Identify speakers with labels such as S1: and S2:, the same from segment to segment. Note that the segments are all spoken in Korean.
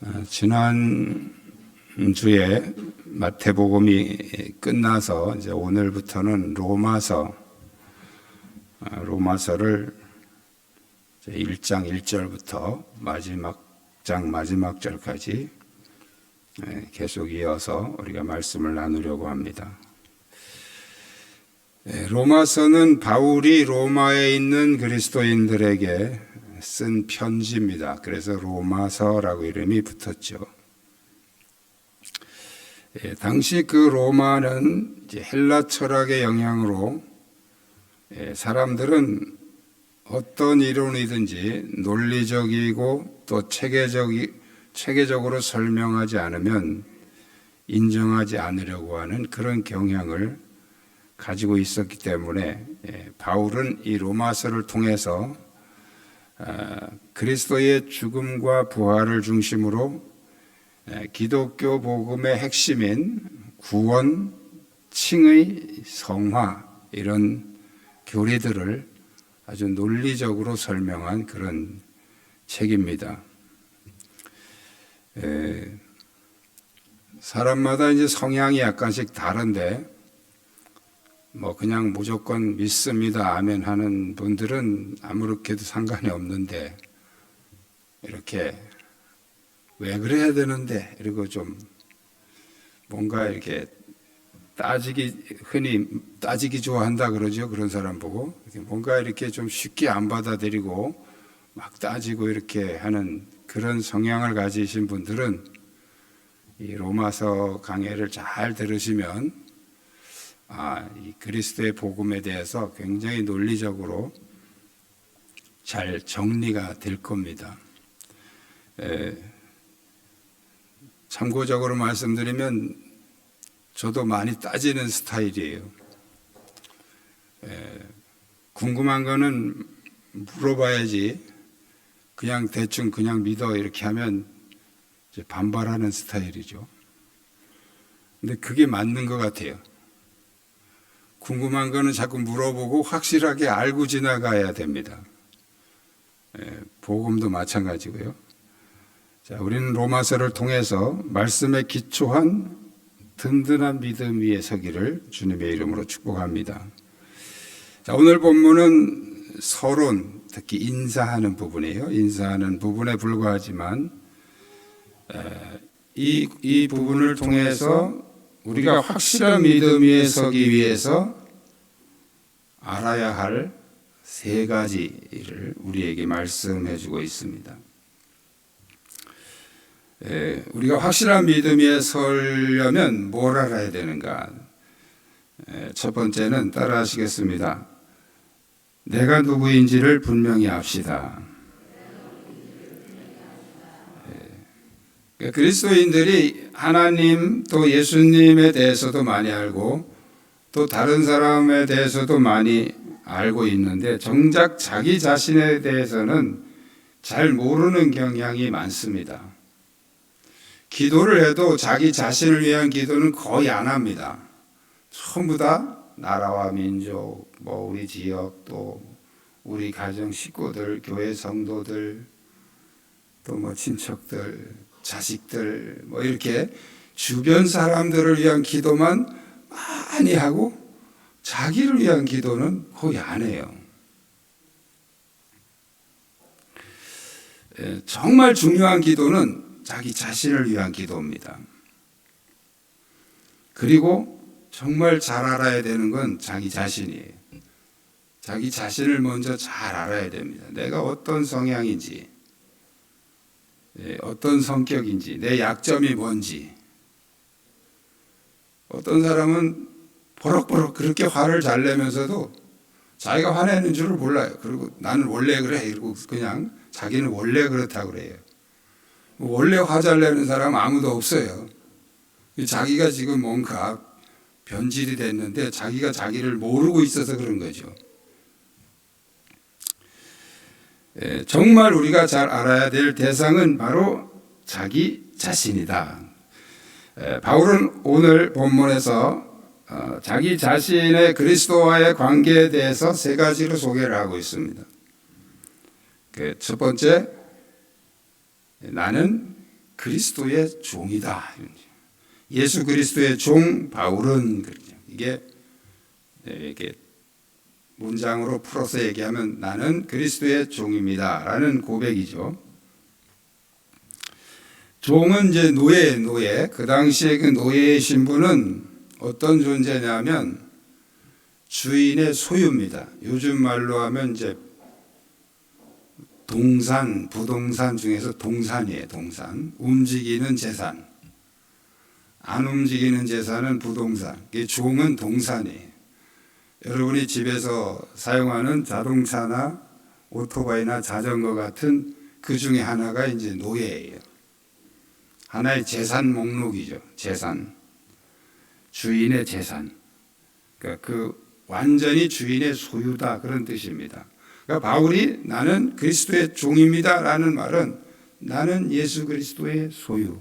S1: 어, 지난 주에 마태복음이 끝나서 이제 오늘부터는 로마서 어, 로마서를 이제 1장 1절부터 마지막 장 마지막 절까지 예, 계속 이어서 우리가 말씀을 나누려고 합니다. 예, 로마서는 바울이 로마에 있는 그리스도인들에게 쓴 편지입니다. 그래서 로마서라고 이름이 붙었죠. 예, 당시 그 로마는 헬라 철학의 영향으로 예, 사람들은 어떤 이론이든지 논리적이고 또 체계적이, 체계적으로 설명하지 않으면 인정하지 않으려고 하는 그런 경향을 가지고 있었기 때문에 예, 바울은 이 로마서를 통해서 아, 그리스도의 죽음과 부활을 중심으로 에, 기독교 복음의 핵심인 구원, 칭의, 성화 이런 교리들을 아주 논리적으로 설명한 그런 책입니다. 에, 사람마다 이제 성향이 약간씩 다른데 뭐 그냥 무조건 믿습니다 아멘 하는 분들은 아무렇게도 상관이 없는데 이렇게 왜 그래야 되는데? 이러고 좀 뭔가 이렇게 따지기 흔히 따지기 좋아한다 그러죠 그런 사람 보고. 뭔가 이렇게 좀 쉽게 안 받아들이고 막 따지고 이렇게 하는 그런 성향을 가지신 분들은 이 로마서 강해를 잘 들으시면 아, 이 그리스도의 복음에 대해서 굉장히 논리적으로 잘 정리가 될 겁니다. 에, 참고적으로 말씀드리면 저도 많이 따지는 스타일이에요. 에, 궁금한 거는 물어봐야지 그냥 대충 그냥 믿어 이렇게 하면 반발하는 스타일이죠. 근데 그게 맞는 것 같아요. 궁금한 거는 자꾸 물어보고 확실하게 알고 지나가야 됩니다. 예, 복음도 마찬가지고요. 자, 우리는 로마서를 통해서 말씀에 기초한 든든한 믿음 위에 서기를 주님의 이름으로 축복합니다. 자, 오늘 본문은 서론, 특히 인사하는 부분이에요. 인사하는 부분에 불과하지만 이, 이 부분을 통해서 우리가 확실한 믿음 위에 서기 위해서 알아야 할 세 가지를 우리에게 말씀해 주고 있습니다. 에, 우리가 확실한 믿음 위에 서려면 뭘 알아야 되는가? 에, 첫 번째는 따라 하시겠습니다. 내가 누구인지를 분명히 압시다. 그리스도인들이 하나님 또 예수님에 대해서도 많이 알고 또 다른 사람에 대해서도 많이 알고 있는데 정작 자기 자신에 대해서는 잘 모르는 경향이 많습니다. 기도를 해도 자기 자신을 위한 기도는 거의 안 합니다. 전부 다 나라와 민족, 뭐 우리 지역 또 우리 가정 식구들, 교회 성도들, 또 뭐 친척들, 자식들 뭐 이렇게 주변 사람들을 위한 기도만 많이 하고 자기를 위한 기도는 거의 안 해요. 예, 정말 중요한 기도는 자기 자신을 위한 기도입니다. 그리고 정말 잘 알아야 되는 건 자기 자신이에요. 자기 자신을 먼저 잘 알아야 됩니다. 내가 어떤 성향인지, 예, 어떤 성격인지, 내 약점이 뭔지. 어떤 사람은 버럭버럭 그렇게 화를 잘 내면서도 자기가 화내는 줄을 몰라요. 그리고 나는 원래 그래. 이러고 그냥 자기는 원래 그렇다고 그래요. 원래 화 잘 내는 사람 아무도 없어요. 자기가 지금 뭔가 변질이 됐는데 자기가 자기를 모르고 있어서 그런 거죠. 예, 정말 우리가 잘 알아야 될 대상은 바로 자기 자신이다. 예, 바울은 오늘 본문에서 어, 자기 자신의 그리스도와의 관계에 대해서 세 가지로 소개를 하고 있습니다. 그첫 번째, 나는 그리스도의 종이다. 예수 그리스도의 종 바울은. 이게 네, 이게 문장으로 풀어서 얘기하면 나는 그리스도의 종입니다 라는 고백이죠. 종은 이제 노예 노예 그 당시에 그 노예의 신분은 어떤 존재냐면 주인의 소유입니다. 요즘 말로 하면 이제 동산 부동산 중에서 동산이에요. 동산 움직이는 재산 안 움직이는 재산은 부동산 이 종은 동산이에요. 여러분이 집에서 사용하는 자동차나 오토바이나 자전거 같은 그 중에 하나가 이제 노예예요. 하나의 재산 목록이죠. 재산. 주인의 재산. 그러니까 그 완전히 주인의 소유다 그런 뜻입니다. 그러니까 바울이 나는 그리스도의 종입니다 라는 말은 나는 예수 그리스도의 소유.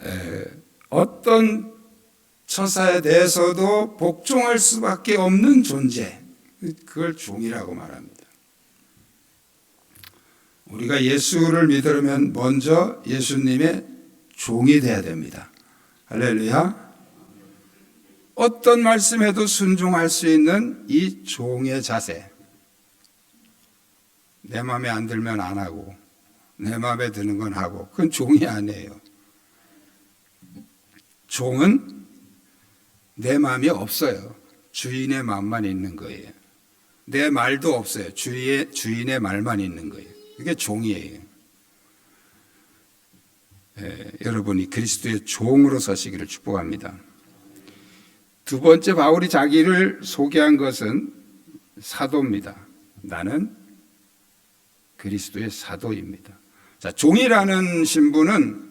S1: 에, 어떤 처사에 대해서도 복종할 수밖에 없는 존재. 그걸 종이라고 말합니다. 우리가 예수를 믿으려면 먼저 예수님의 종이 돼야 됩니다. 할렐루야. 어떤 말씀에도 순종할 수 있는 이 종의 자세. 내 마음에 안 들면 안 하고, 내 마음에 드는 건 하고, 그건 종이 아니에요. 종은 내 마음이 없어요. 주인의 마음만 있는 거예요. 내 말도 없어요. 주인의, 주인의 말만 있는 거예요. 그게 종이에요. 예, 여러분이 그리스도의 종으로 서시기를 축복합니다. 두 번째 바울이 자기를 소개한 것은 사도입니다. 나는 그리스도의 사도입니다. 자, 종이라는 신분은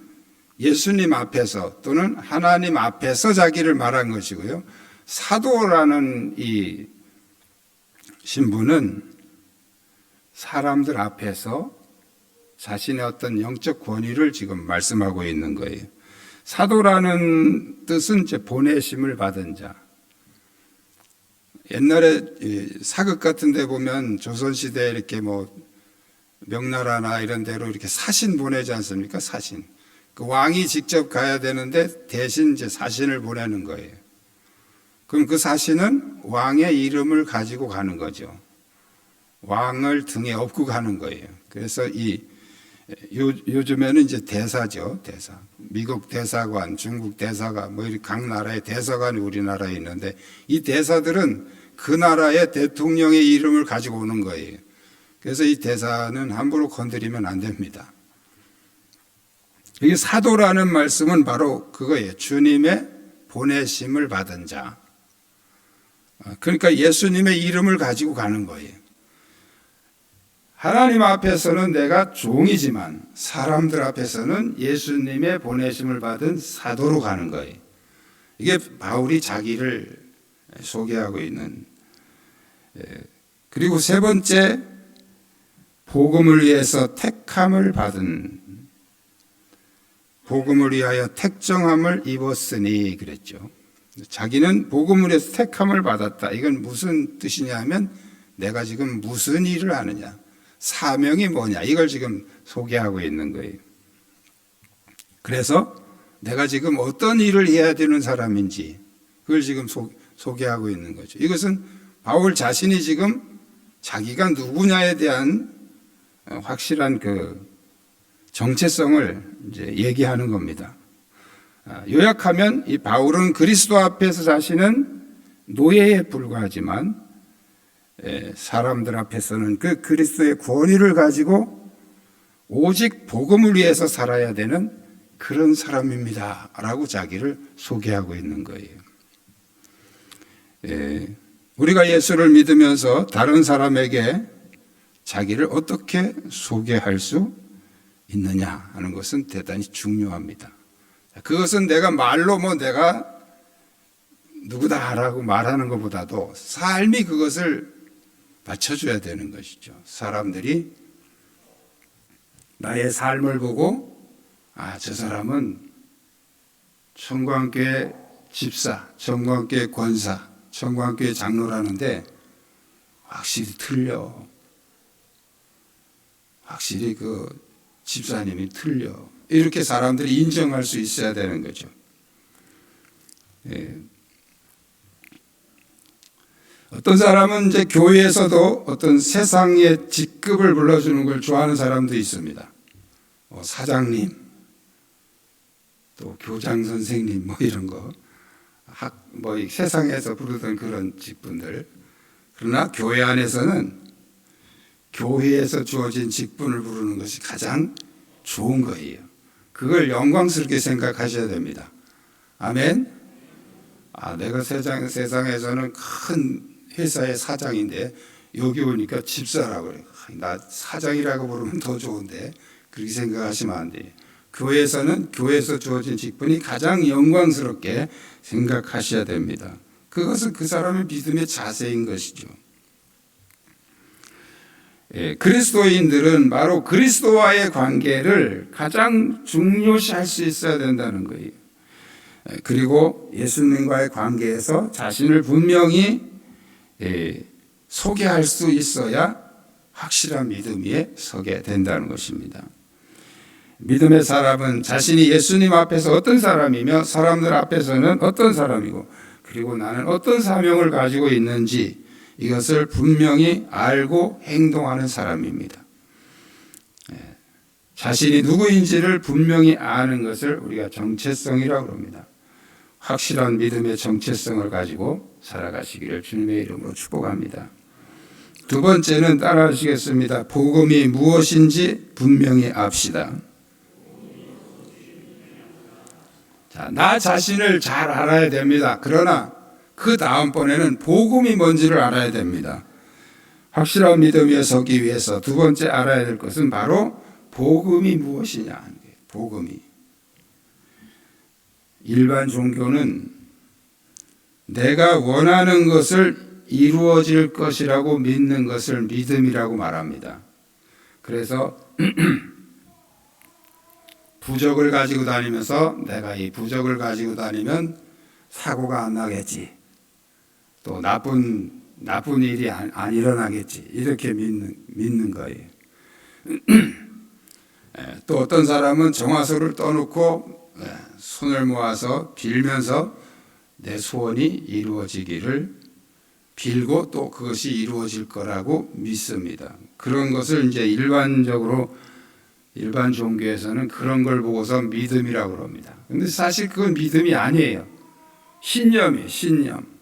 S1: 예수님 앞에서 또는 하나님 앞에서 자기를 말한 것이고요. 사도라는 이 신분은 사람들 앞에서 자신의 어떤 영적 권위를 지금 말씀하고 있는 거예요. 사도라는 뜻은 이제 보내심을 받은 자. 옛날에 사극 같은 데 보면 조선시대에 이렇게 뭐 명나라나 이런 데로 이렇게 사신 보내지 않습니까? 사신. 그 왕이 직접 가야 되는데 대신 이제 사신을 보내는 거예요. 그럼 그 사신은 왕의 이름을 가지고 가는 거죠. 왕을 등에 업고 가는 거예요. 그래서 이 요, 요즘에는 이제 대사죠, 대사. 미국 대사관, 중국 대사관, 뭐, 각 나라의 대사관이 우리나라에 있는데, 이 대사들은 그 나라의 대통령의 이름을 가지고 오는 거예요. 그래서 이 대사는 함부로 건드리면 안 됩니다. 이게 사도라는 말씀은 바로 그거예요. 주님의 보내심을 받은 자. 그러니까 예수님의 이름을 가지고 가는 거예요. 하나님 앞에서는 내가 종이지만 사람들 앞에서는 예수님의 보내심을 받은 사도로 가는 거예요. 이게 바울이 자기를 소개하고 있는. 그리고 세 번째, 복음을 위해서 택함을 받은, 복음을 위하여 택정함을 입었으니 그랬죠. 자기는 복음을 위해서 택함을 받았다. 이건 무슨 뜻이냐 하면 내가 지금 무슨 일을 하느냐. 사명이 뭐냐 이걸 지금 소개하고 있는 거예요. 그래서 내가 지금 어떤 일을 해야 되는 사람인지 그걸 지금 소, 소개하고 있는 거죠. 이것은 바울 자신이 지금 자기가 누구냐에 대한 확실한 그 정체성을 이제 얘기하는 겁니다. 아, 요약하면 이 바울은 그리스도 앞에서 자신은 노예에 불과하지만 예, 사람들 앞에서는 그 그리스도의 권위를 가지고 오직 복음을 위해서 살아야 되는 그런 사람입니다. 라고 자기를 소개하고 있는 거예요. 예, 우리가 예수를 믿으면서 다른 사람에게 자기를 어떻게 소개할 수 있느냐 하는 것은 대단히 중요합니다. 그것은 내가 말로 뭐 내가 누구다라고 말하는 것보다도 삶이 그것을 받쳐줘야 되는 것이죠. 사람들이 나의 삶을 보고 아, 저 사람은 청광교회 집사, 청광교회 권사, 청광교회 장로라는데 확실히 틀려. 확실히 그 집사님이 틀려. 이렇게 사람들이 인정할 수 있어야 되는 거죠. 예. 어떤 사람은 이제 교회에서도 어떤 세상의 직급을 불러주는 걸 좋아하는 사람도 있습니다. 뭐 사장님, 또 교장 선생님 뭐 이런 거. 학, 뭐 세상에서 부르던 그런 직분들. 그러나 교회 안에서는 교회에서 주어진 직분을 부르는 것이 가장 좋은 거예요. 그걸 영광스럽게 생각하셔야 됩니다. 아멘. 아, 내가 세상, 세상에서는 큰 회사의 사장인데 여기 오니까 집사라고 그래요. 나 사장이라고 부르면 더 좋은데 그렇게 생각하시면 안 돼요. 교회에서는 교회에서 주어진 직분이 가장 영광스럽게 생각하셔야 됩니다. 그것은 그 사람의 믿음의 자세인 것이죠. 예, 그리스도인들은 바로 그리스도와의 관계를 가장 중요시할 수 있어야 된다는 거예요. 예, 그리고 예수님과의 관계에서 자신을 분명히 예, 소개할 수 있어야 확실한 믿음 위에 서게 된다는 것입니다. 믿음의 사람은 자신이 예수님 앞에서 어떤 사람이며 사람들 앞에서는 어떤 사람이고 그리고 나는 어떤 사명을 가지고 있는지 이것을 분명히 알고 행동하는 사람입니다. 예, 자신이 누구인지를 분명히 아는 것을 우리가 정체성이라고 합니다. 확실한 믿음의 정체성을 가지고 살아가시기를 주님의 이름으로 축복합니다. 두 번째는 따라하시겠습니다. 복음이 무엇인지 분명히 압시다. 자, 나 자신을 잘 알아야 됩니다. 그러나 그 다음번에는 복음이 뭔지를 알아야 됩니다. 확실한 믿음 위에 서기 위해서 두 번째 알아야 될 것은 바로 복음이 무엇이냐. 복음이. 일반 종교는 내가 원하는 것을 이루어질 것이라고 믿는 것을 믿음이라고 말합니다. 그래서 부적을 가지고 다니면서 내가 이 부적을 가지고 다니면 사고가 안 나겠지. 또 나쁜 나쁜 일이 안, 안 일어나겠지. 이렇게 믿는 믿는 거예요. 예, 또 어떤 사람은 정화소를 떠놓고 예, 손을 모아서 빌면서 내 소원이 이루어지기를 빌고 또 그것이 이루어질 거라고 믿습니다. 그런 것을 이제 일반적으로 일반 종교에서는 그런 걸 보고서 믿음이라고 합니다. 근데 사실 그건 믿음이 아니에요. 신념이에요, 신념.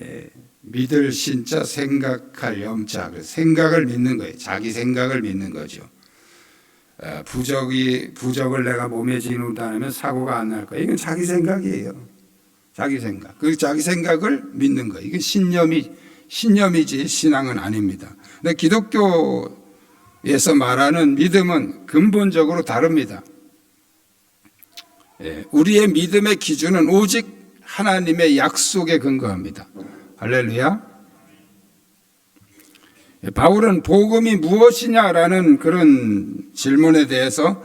S1: 예, 믿을 신자, 생각할 염자. 그 생각을 믿는 거예요. 자기 생각을 믿는 거죠. 아, 부적이, 부적을 내가 몸에 지는다면 사고가 안 날 거야. 이건 자기 생각이에요. 자기 생각. 그 자기 생각을 믿는 거예요. 이게 신념이, 신념이지 신앙은 아닙니다. 근데 기독교에서 말하는 믿음은 근본적으로 다릅니다. 예, 우리의 믿음의 기준은 오직 하나님의 약속에 근거합니다. 할렐루야. 예, 바울은 복음이 무엇이냐라는 그런 질문에 대해서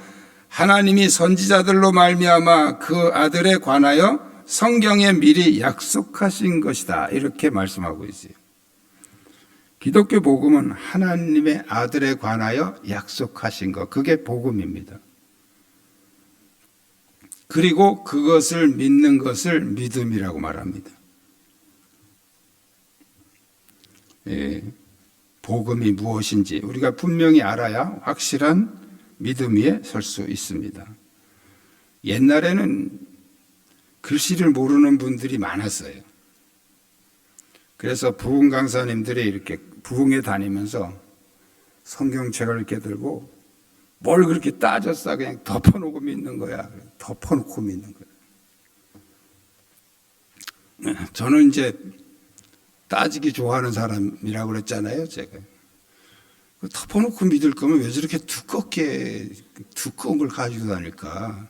S1: 하나님이 선지자들로 말미암아 그 아들에 관하여 성경에 미리 약속하신 것이다. 이렇게 말씀하고 있어요. 기독교 복음은 하나님의 아들에 관하여 약속하신 것. 그게 복음입니다. 그리고 그것을 믿는 것을 믿음이라고 말합니다. 예, 복음이 무엇인지 우리가 분명히 알아야 확실한 믿음 위에 설 수 있습니다. 옛날에는 글씨를 모르는 분들이 많았어요. 그래서 부흥 강사님들이 이렇게 부흥에 다니면서 성경책을 이렇게 들고 뭘 그렇게 따졌어 그냥 덮어놓고 믿는 거야. 덮어놓고 믿는 거야. 저는 이제 따지기 좋아하는 사람이라고 그랬잖아요, 제가. 그 덮어놓고 믿을 거면 왜 저렇게 두껍게 두꺼운 걸 가지고 다닐까?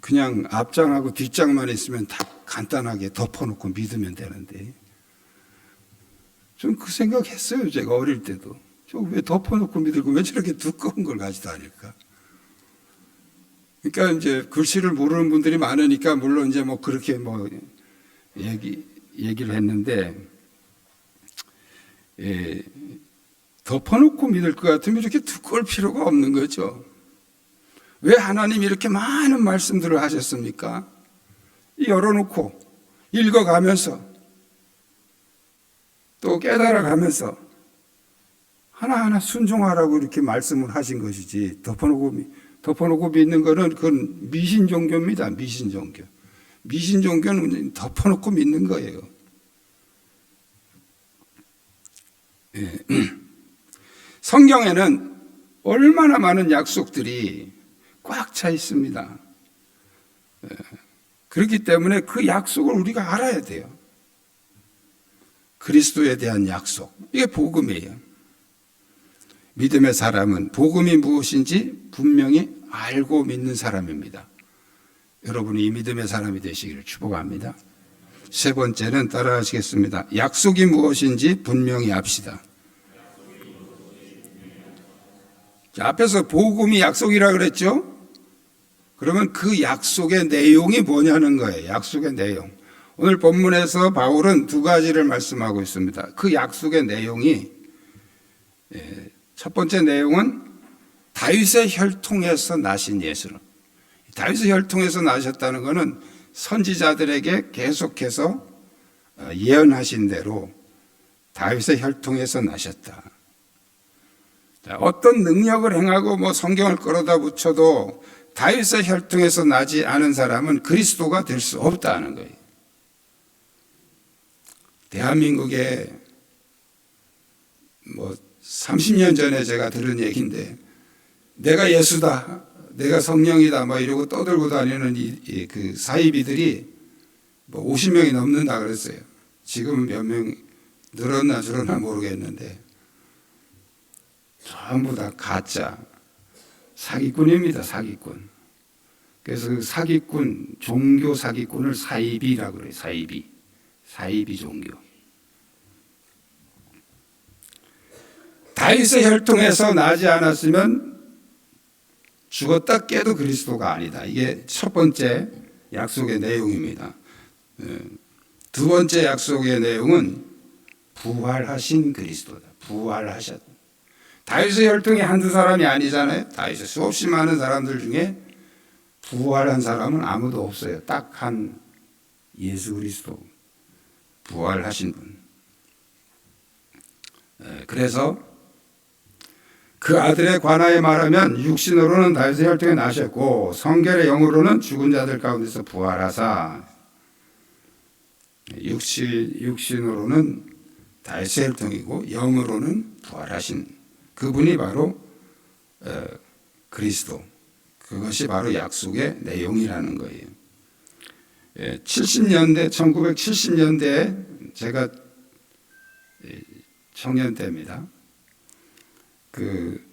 S1: 그냥 앞장하고 뒷장만 있으면 다 간단하게 덮어놓고 믿으면 되는데 좀 그 생각했어요 제가 어릴 때도 저왜 덮어놓고 믿을고 왜 저렇게 두꺼운 걸 가지고 다닐까? 그러니까 이제 글씨를 모르는 분들이 많으니까 물론 이제 뭐 그렇게 뭐 얘기 얘기를 했는데 예, 덮어놓고 믿을 것 같으면 이렇게 두꺼울 필요가 없는 거죠. 왜 하나님이 이렇게 많은 말씀들을 하셨습니까? 열어놓고 읽어가면서 또 깨달아가면서 하나하나 순종하라고 이렇게 말씀을 하신 것이지 덮어놓고 미- 덮어놓고 믿는 거는 그건 미신 종교입니다. 미신 종교. 미신 종교는 덮어놓고 믿는 거예요. 예. 성경에는 얼마나 많은 약속들이 꽉 차 있습니다. 예. 그렇기 때문에 그 약속을 우리가 알아야 돼요. 그리스도에 대한 약속. 이게 복음이에요. 믿음의 사람은 복음이 무엇인지 분명히 알고 믿는 사람입니다. 여러분이 이 믿음의 사람이 되시기를 축복합니다. 세 번째는 따라하시겠습니다. 약속이 무엇인지 분명히 압시다. 자, 앞에서 복음이 약속이라 그랬죠? 그러면 그 약속의 내용이 뭐냐는 거예요. 약속의 내용. 오늘 본문에서 바울은 두 가지를 말씀하고 있습니다. 그 약속의 내용이 예, 첫 번째 내용은 다윗의 혈통에서 나신 예수는 다윗의 혈통에서 나셨다는 것은 선지자들에게 계속해서 어, 예언하신 대로 다윗의 혈통에서 나셨다. 자, 어떤 능력을 행하고 뭐 성경을 끌어다 붙여도 다윗의 혈통에서 나지 않은 사람은 그리스도가 될 수 없다는 거예요. 대한민국에 뭐 30년 전에 제가 들은 얘기인데 내가 예수다, 내가 성령이다, 막 이러고 떠들고 다니는 이, 이, 그 사이비들이 뭐 50명이 넘는다 그랬어요. 지금 몇 명 늘었나 줄었나 모르겠는데 전부 다 가짜 사기꾼입니다. 사기꾼. 그래서 그 사기꾼 종교 사기꾼을 사이비라고 그래요. 사이비. 사이비 종교. 다윗의 혈통에서 나지 않았으면 죽었다 깨도 그리스도가 아니다. 이게 첫 번째 약속의 내용입니다. 예. 두 번째 약속의 내용은 부활하신 그리스도다. 부활하셨다. 다윗의 혈통이 한두 사람이 아니잖아요. 다윗의 수없이 많은 사람들 중에 부활한 사람은 아무도 없어요. 딱 한 예수 그리스도 부활하신 분. 에, 그래서 그 아들에 관하여 말하면 육신으로는 다윗의 혈통에 나셨고 성결의 영으로는 죽은 자들 가운데서 부활하사 육신 육신으로는 다윗의 혈통이고 영으로는 부활하신 그분이 바로 어, 그리스도. 그것이 바로 약속의 내용이라는 거예요. 70년대, 1970년대에 제가 청년 때입니다. 그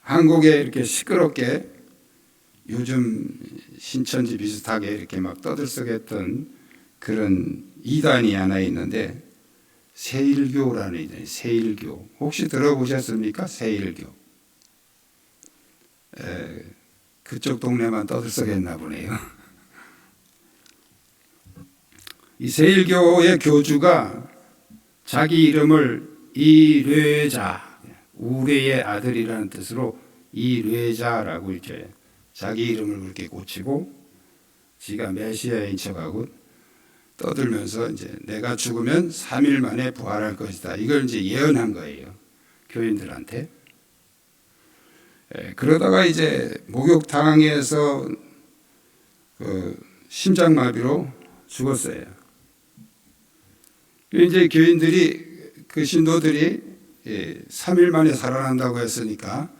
S1: 한국에 이렇게 시끄럽게 요즘 신천지 비슷하게 이렇게 막 떠들썩했던 그런 이단이 하나 있는데 세일교라는 이단, 세일교. 혹시 들어보셨습니까? 세일교. 에, 그쪽 동네만 떠들썩했나 보네요. 이 세일교의 교주가 자기 이름을 이뢰자, 우레의 아들이라는 뜻으로 이뢰자라고 이제 자기 이름을 그렇게 고치고 지가 메시아인 척하고 떠들면서 이제 내가 죽으면 3일 만에 부활할 것이다. 이걸 이제 예언한 거예요. 교인들한테. 에, 그러다가 이제 목욕 당해서 그 심장마비로 죽었어요. 이제 교인들이 그 신도들이 예, 3일 만에 살아난다고 했으니까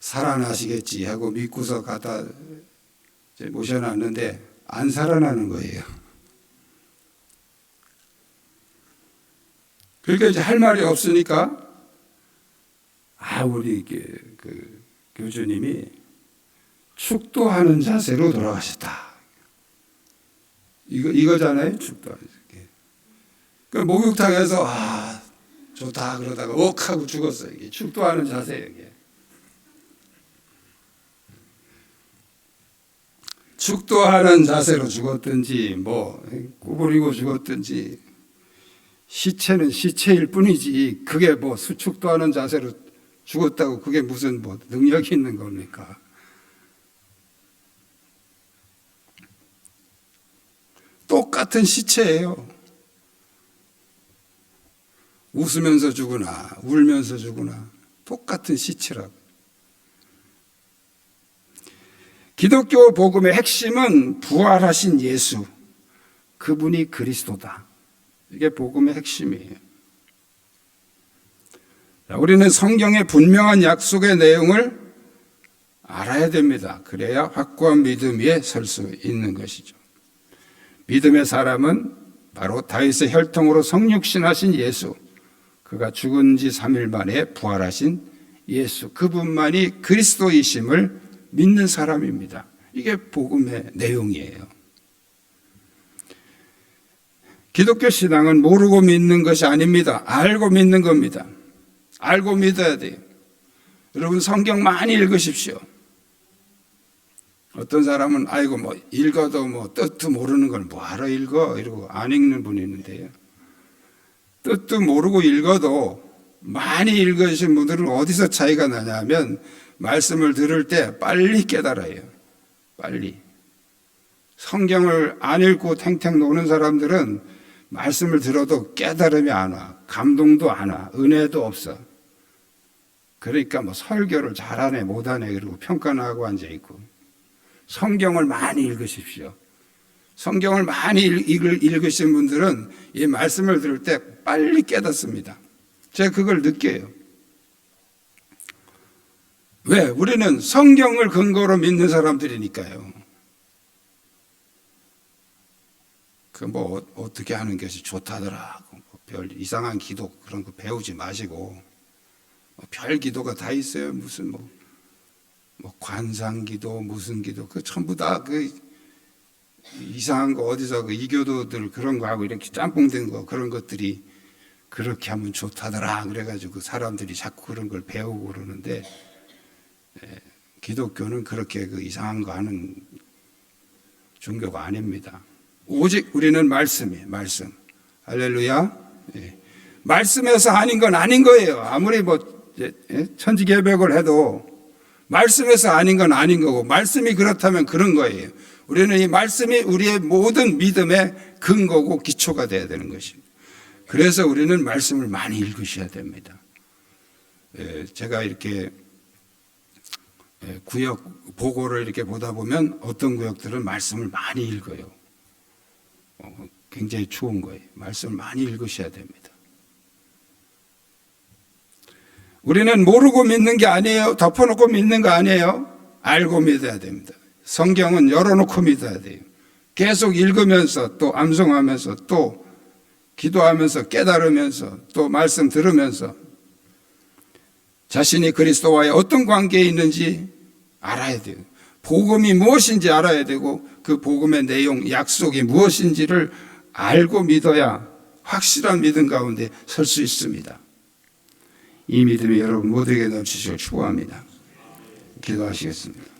S1: 살아나시겠지 하고 믿고서 갖다 모셔놨는데 안 살아나는 거예요. 그러니까 이제 할 말이 없으니까 아 우리 그 교주님이 축도하는 자세로 돌아가셨다. 이거 이거잖아요, 게. 그 목욕탕에서 아 좋다 그러다가 옥하고 죽었어요. 이게 축도하는 자세예요. 이게. 축도하는 자세로 죽었든지 뭐 구부리고 죽었든지 시체는 시체일 뿐이지 그게 뭐 수축도하는 자세로 죽었다고 그게 무슨 뭐 능력이 있는 겁니까? 똑같은 시체예요. 웃으면서 죽으나 울면서 죽으나 똑같은 시체라고. 기독교 복음의 핵심은 부활하신 예수, 그분이 그리스도다. 이게 복음의 핵심이에요. 자, 우리는 성경의 분명한 약속의 내용을 알아야 됩니다. 그래야 확고한 믿음 위에 설 수 있는 것이죠. 믿음의 사람은 바로 다윗의 혈통으로 성육신하신 예수, 그가 죽은 지 3일 만에 부활하신 예수, 그분만이 그리스도이심을 믿는 사람입니다. 이게 복음의 내용이에요. 기독교 신앙은 모르고 믿는 것이 아닙니다. 알고 믿는 겁니다. 알고 믿어야 돼요. 여러분 성경 많이 읽으십시오. 어떤 사람은 아이고 뭐 읽어도 뭐 뜻도 모르는 걸 뭐하러 읽어 이러고 안 읽는 분이 있는데요. 뜻도 모르고 읽어도 많이 읽으신 분들은 어디서 차이가 나냐면 말씀을 들을 때 빨리 깨달아요. 빨리. 성경을 안 읽고 탱탱 노는 사람들은 말씀을 들어도 깨달음이 안 와. 감동도 안 와. 은혜도 없어. 그러니까 뭐 설교를 잘하네, 못하네, 그리고 평가는 하고 앉아있고. 성경을 많이 읽으십시오. 성경을 많이 읽, 읽으신 분들은 이 말씀을 들을 때 빨리 깨닫습니다. 제가 그걸 느껴요. 왜? 우리는 성경을 근거로 믿는 사람들이니까요. 그 뭐 어떻게 하는 것이 좋다더라. 뭐별 이상한 기도 그런 거 배우지 마시고 뭐별 기도가 다 있어요. 무슨 뭐, 뭐 관상 기도 무슨 기도 그 전부 다 그 이상한 거 어디서 그 이교도들 그런 거 하고 이렇게 짬뽕 된 거 그런 것들이 그렇게 하면 좋다더라. 그래가지고 사람들이 자꾸 그런 걸 배우고 그러는데 예, 기독교는 그렇게 그 이상한 거 하는 종교가 아닙니다. 오직 우리는 말씀이에요. 말씀. 할렐루야. 예. 말씀에서 아닌 건 아닌 거예요. 아무리 뭐 예, 예, 천지개벽을 해도 말씀에서 아닌 건 아닌 거고 말씀이 그렇다면 그런 거예요. 우리는 이 말씀이 우리의 모든 믿음의 근거고 기초가 돼야 되는 것입니다. 그래서 우리는 말씀을 많이 읽으셔야 됩니다. 예, 제가 이렇게 예, 구역 보고를 이렇게 보다 보면 어떤 구역들은 말씀을 많이 읽어요. 어, 굉장히 좋은 거예요. 말씀을 많이 읽으셔야 됩니다. 우리는 모르고 믿는 게 아니에요. 덮어놓고 믿는 거 아니에요. 알고 믿어야 됩니다. 성경은 열어놓고 믿어야 돼요. 계속 읽으면서 또 암송하면서 또 기도하면서 깨달으면서 또 말씀 들으면서 자신이 그리스도와의 어떤 관계에 있는지 알아야 돼요. 복음이 무엇인지 알아야 되고 그 복음의 내용, 약속이 무엇인지를 알고 믿어야 확실한 믿음 가운데 설 수 있습니다. 이 믿음이 여러분 모두에게 넘치시길 축원합니다. 기도하시겠습니다.